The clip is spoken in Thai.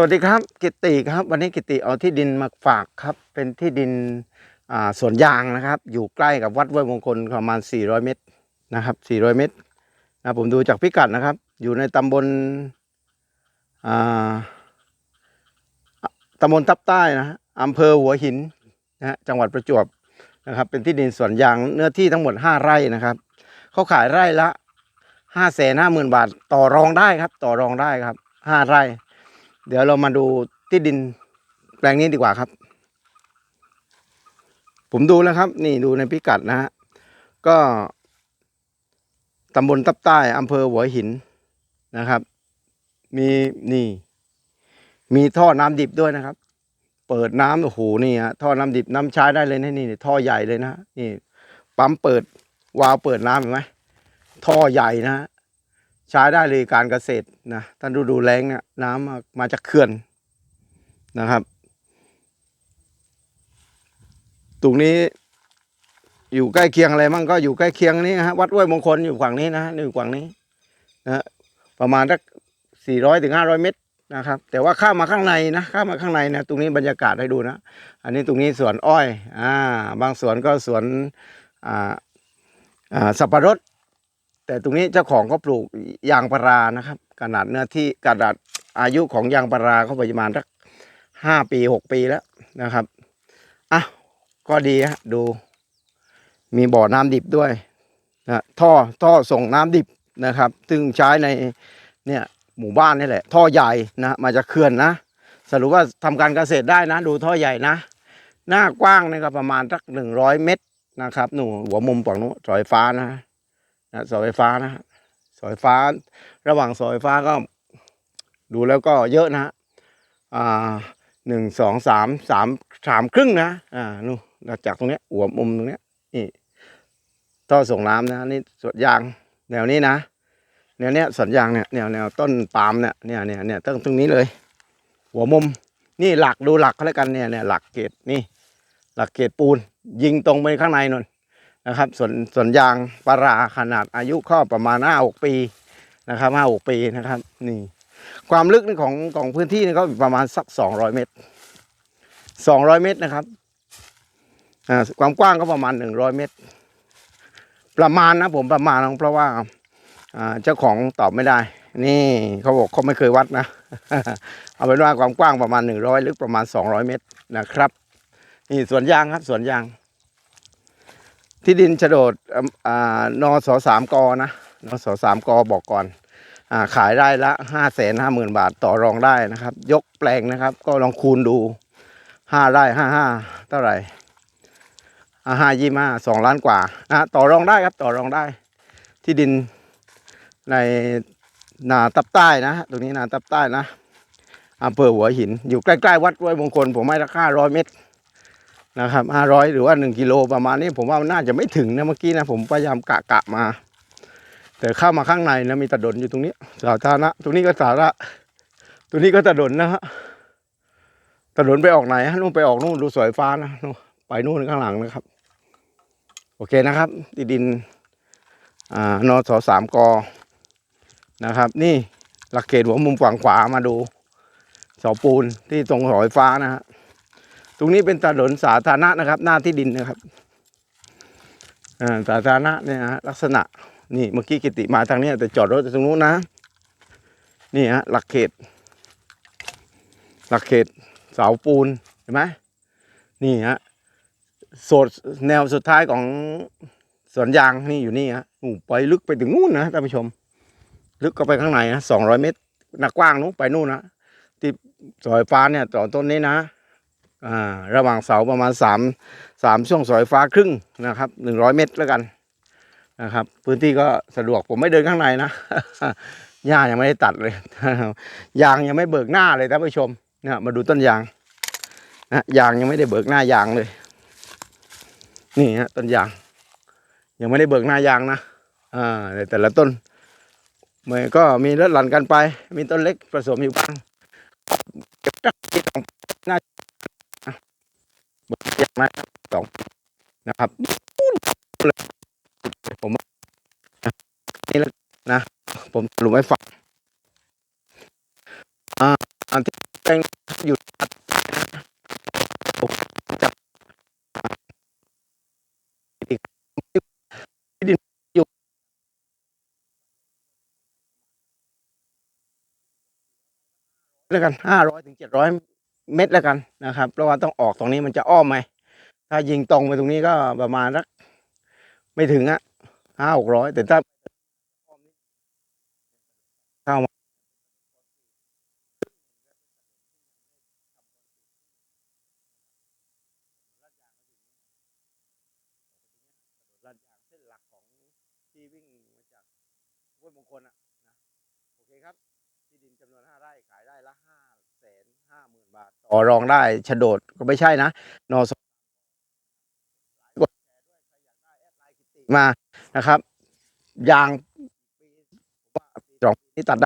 วัสดีครับ กิติครับ วันนี้กิติเอาที่ดินมาฝากครับ เป็นที่ดินสวนยางนะครับ อยู่ใกล้กับวัดห้ยมงคลประมาณ 400 เมตรนะครับ 400 เมตรนะผมดูจากพิกัดนะครับ อยู่ในตำบลตำบลทับใต้นะอำเภอหัวหินนะจังหวัดประจวบนะครับ เป็นที่ดินสวนยางเนื้อที่ทั้งหมด 5 ไร่นะครับเขาขายไร่ละห้าแสนห้าหมื่นบาทต่อรองได้ครับ ต่อรองได้ครับห้าไร่ เดี๋ยวเรามาดูที่ดินแปลงนี้ดีกว่าครับ ผมดูแล้วครับ นี่ดูในพิกัดนะฮะก็ตำบลทับใต้อำเภอหัวหินนะครับ มีนี่ มีท่อน้ำดิบด้วยนะครับ เปิดน้ำโอ้โหนี่ฮะท่อน้ำดิบน้ำใช้ได้เลยนะนี่ท่อใหญ่เลยนะนี่ ปั๊มเปิดวาล์วเปิดน้ำเห็นไหมท่อใหญ่นะฮะ ใช้ได้เลยการเกษตรนะท่านดูดูแรงเนี่ยน้ำมามาจากเขื่อนนะครับ ตรงนี้อยู่ใกล้เคียงอะไรมั่งก็อยู่ใกล้เคียงนี้ฮะวัดห้วยมงคลอยู่ฝั่งนี้นะฮะนี่อยู่ฝั่งนี้นะฮะประมาณสักสี่ร้อยถึงห้าร้อยเมตรนะครับ แต่ว่าข้ามาข้างในนะข้ามมาข้างในนะตรงนี้บรรยากาศให้ดูนะ อันนี้ตรงนี้สวนอ้อย อ่า บางสวนก็สวนอ่าอ่าสับปะรด แต่ตรงนี้เจ้าของก็ปลูกยางพารานะครับขนาดเนื้อที่ขนาดอายุของยางพาราเขาประมาณสักห้าปีหกปีแล้วนะครับอะก็ดีฮะดูมีบ่อน้ำดิบด้วยนะท่อท่อส่งน้ำดิบนะครับ ซึ่งใช้ในเนี่ยหมู่บ้านนี่แหละ ท่อใหญ่นะมาจากเขื่อนนะ สรุปว่าทำการเกษตรได้นะ ดูท่อใหญ่นะ หน้ากว้างนี่ก็ประมาณสักหนึ่งร้อยเมตรนะครับหนูหัวมุมฝั่งนู้นสายฟ้านะ นะเสาไฟฟ้านะฮะเสาไฟฟ้า ระหว่างเสาไฟฟ้าก็ดูแล้วก็เยอะนะอ่าหนึ่งสองสามสามสามครึ่งนะอ่านู่นจากตรงเนี้ยหัวมุมตรงเนี้ยนี่ท่อส่งน้ำนะนี่สวนยางแนวนี้นะแนวเนี้ยสวนยางเนี่ยแนวแนวต้นปาล์มเนี่ยเนี่ยเนี่ยเนี่ยต้นตรงนี้เลย หัวมุม นี่หลักดูหลักเขาแล้วกันเนี่ยเนี่ยหลักเกตนี่ หลักเกตปูน ยิงตรงไปข้างในนน นะครับส่วนส่วนยางปาราขนาดอายุข้อประมาณห้าหกปีนะครับห้าหกปีนะครับ นี่ ความลึกของของพื้นที่นี่ก็ประมาณสักสองร้อยเมตรสองร้อยเมตรนะครับอ่าความกว้างก็ประมาณหนึ่งร้อยเมตร ประมาณนะผมประมาณนะเพราะว่าอ่าเจ้าของตอบไม่ได้ นี่เขาบอกเขาไม่เคยวัดนะ เอาเป็นว่าความกว้างประมาณหนึ่งร้อยลึกประมาณสองร้อยเมตรนะครับ นี่สวนยางครับสวนยาง ที่ดินโฉนดอ่าอ่านสสามกอนะนอสสามกอบอกก่อนอขายได้ละห้าแสนห้าหมื่นบาทต่อรองได้นะครับ ยกแปลงนะครับ ก็ลองคูณดูห้าไร่ห้าห้าเท่าไหร่ห้ายี่ห้าสองล้านกว่านะต่อรองได้ครับต่อรองได้ ที่ดินในนาตับใต้นะ ตรงนี้นาตับใต้นะอำเภอหัวหิน อยู่ใกล้ ๆ วัดห้วยมงคล ผมให้ราคาร้อยเมตร นะครับห้าร้อยหรือว่าหนึ่งกิโลประมาณนี้ผมว่าน่าจะไม่ถึงนะเมื่อกี้นะผมพยายามกะกะมา แต่เข้ามาข้างในนะมีตะดนอยู่ตรงนี้สาธารณะตรงนี้ก็สาระตรงนี้ก็ตะดนนะฮะตะดนไปออกไหนฮะนู่นไปออกนู่นดูสายฟ้านะนู่นไปนู่นข้างหลังนะครับ โอเคนะครับที่ดินอ่านสสามกนะครับ นี่หลักเขตหัวมุมฝั่งขวามาดูเสาปูนที่ตรงสายฟ้านะฮะ ตรงนี้เป็นถนนสาธารณะนะครับ หน้าที่ดินนะครับสาธารณะเนี่ยฮะลักษณะนี่เมื่อกี้กิติมาทางนี้แต่จอดรถตรงนู้นนะ นี่ฮะหลักเขต หลักเขตเสาปูนเห็นไหมนี่ฮะโซนแนวสุดท้ายของสวนยางนี่อยู่นี่ฮะอู้ไปลึกไปถึงนู้นนะท่านผู้ชม ลึกก็ไปข้างในนะสองร้อยเมตรหนักกว้างนู้นไปนู่นนะที่สายฟ้าเนี่ยต่อต้นนี้นะ ระหว่างเสาประมาณสามสามช่วงสายฟ้าครึ่งนะครับหนึ่งร้อยเมตรแล้วกันนะครับ พื้นที่ก็สะดวกผมไม่เดินข้างในนะหญ้ายังไม่ได้ตัดเลยยางยังไม่เบิกหน้าเลยท่านผู้ชมเนี่ยมาดูต้นยางนะยางยังไม่ได้เบิกหน้ายางเลย นี่ฮะต้นยาง ยังไม่ได้เบิกหน้ายางนะอ่าแต่ละต้นมันก็มีลดหลั่นกันไป มีต้นเล็กผสมอยู่บ้างเก็บรักที่ของหน้า เบิกยางนะสอง นะครับผมนี่แหละนะ ผมสรุปให้ฟังอ่าอันที่แปลงอยู่จับดินอยู่แล้วกันห้าร้อยถึงเจ็ดร้อยเมตรแล้วกันนะครับเพราะว่าต้องออกตรงนี้มันจะอ้อมไหม ถ้ายิงตรงไปตรงนี้ก็ประมาณสักไม่ถึงอะห้าหกร้อยแต่ถ้าเข้ามาหลักของที่วิ่งมาจากห้วยมงคลอะนะโอเคครับ ที่ดินจำนวนห้าไร่ขายได้ละห้าแสนห้าหมื่นบาท ต่อรองได้โฉนดก็ไม่ใช่นะนอสกดแชร์ด้วยใครอยากได้แอดไลน์กิติ มานะครับ ยางปีผมว่าปีสองปีนี้ตัดได้